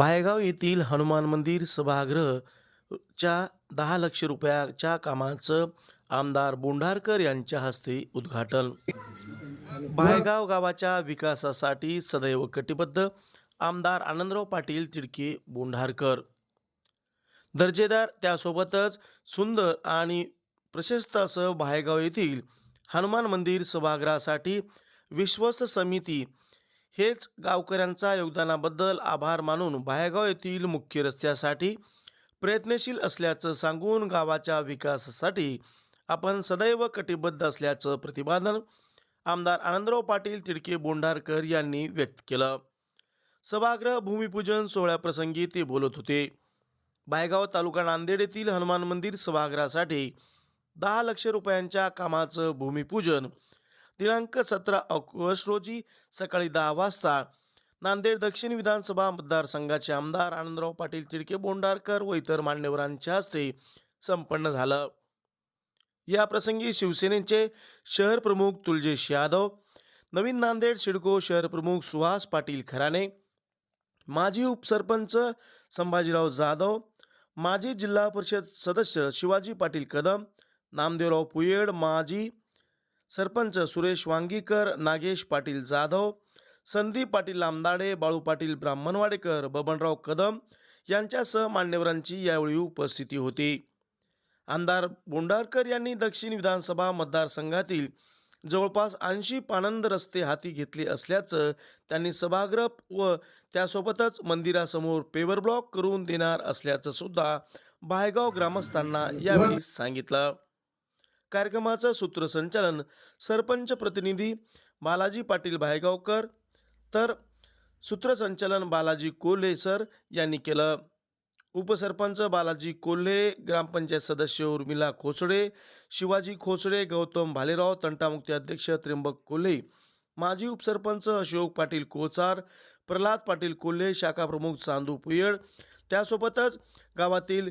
भायगाव येथील हनुमान मंदिर सभागृहच्या दहा लक्ष रुपयाच्या कामाचं आमदार बोंढारकर यांच्या हस्ते उद्घाटन. भायगाव गावाच्या विकासासाठी सदैव कटिबद्ध आमदार आनंदराव पाटील तिडके बोंढारकर दर्जेदार त्यासोबतच सुंदर आणि प्रशस्त असं भायगाव येथील हनुमान मंदिर सभागृहासाठी विश्वस्त समिती हेच गावकऱ्यांचा योगदानाबद्दल आभार मानून भायगाव येथील मुख्य रस्त्यासाठी प्रयत्नशील असल्याचं सांगून गावाच्या विकासासाठी आपण सदैव कटिबद्ध असल्याचं प्रतिपादन आमदार आनंदराव पाटील तिडके बोंढारकर यांनी व्यक्त केलं. सभागृह भूमिपूजन सोहळ्याप्रसंगी ते बोलत होते. भायगाव तालुका नांदेड येथील हनुमान मंदिर सभागृहासाठी दहा लक्ष रुपयांच्या कामाचं भूमिपूजन दिनांक सतरा ऑगस्ट रोजी सकाळी दहा वाजता नांदेड दक्षिण विधानसभा मतदारसंघाचे आमदार आनंदराव पाटील तिडके बोंडारकर व इतर मान्यवरांच्या हस्ते संपन्न झालं. या प्रसंगी शिवसेनेचे शहर प्रमुख तुलजेश यादव नवीन नांदेड शिडको शहर प्रमुख सुहास पाटील खराणे माजी उपसरपंच संभाजीराव जाधव माजी जिल्हा परिषद सदस्य शिवाजी पाटील कदम नामदेवराव पुयेड माजी सरपंच सुरेश वांगीकर नागेश पाटील जाधव संदीप पाटील लामदाडे बाळू पाटील ब्राह्मणवाडेकर बबनराव कदम यांच्यासह मान्यवरांची यावेळी उपस्थिती होती. आमदार बोंडारकर यांनी दक्षिण विधानसभा मतदारसंघातील जवळपास ऐंशी पानंद रस्ते हाती घेतले असल्याचं त्यांनी सभागृह व त्यासोबतच मंदिरासमोर पेवर ब्लॉक करून देणार असल्याचं सुद्धा बायगाव ग्रामस्थांना यावेळी सांगितलं. कार्यक्रमाचं सूत्रसंचालन. सरपंच प्रतिनिधी बालाजी पाटील भायगावकर. तर सूत्रसंचालन बालाजी कोल्हे सर यांनी केलं. उपसरपंच बालाजी कोल्हे ग्रामपंचायत सदस्य उर्मिला खोचडे शिवाजी खोचडे गौतम भालेराव तंटामुक्ती अध्यक्ष त्र्यंबक कोल्हे माजी उपसरपंच अशोक पाटील कोचार प्रल्हाद पाटील कोल्हे शाखा प्रमुख चांदू पुयड त्यासोबतच गावातील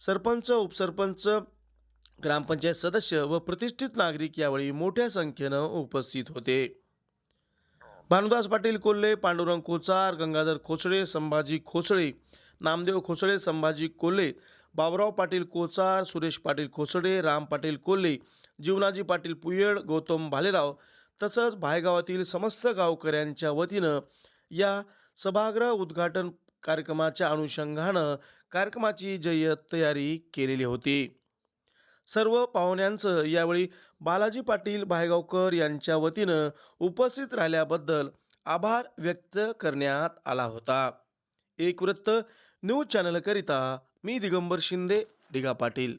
सरपंच उपसरपंच ग्रामपंचायत सदस्य व प्रतिष्ठित नागरिक यावेळी मोठ्या संख्येनं उपस्थित होते. भानुदास पाटील कोल्हे पांडुरंग कोचार गंगाधर खोचडे संभाजी खोचडे नामदेव खोचडे संभाजी कोल्हे बाबुराव पाटील कोचार सुरेश पाटील खोचडे राम पाटील कोल्हे जीवनाजी पाटील पुयड गौतम भालेराव तसंच भायगावातील समस्त गावकऱ्यांच्या वतीनं या सभागृह उद्घाटन कार्यक्रमाच्या अनुषंगानं कार्यक्रमाची जय्यत तयारी केलेली होती. सर्व पाहुण्यांचं यावेळी बालाजी पाटील भायगावकर यांच्या वतीनं उपस्थित राहिल्याबद्दल आभार व्यक्त करण्यात आला होता. एक वृत्त न्यूज चॅनलकरिता मी दिगंबर शिंदे डिगा पाटील.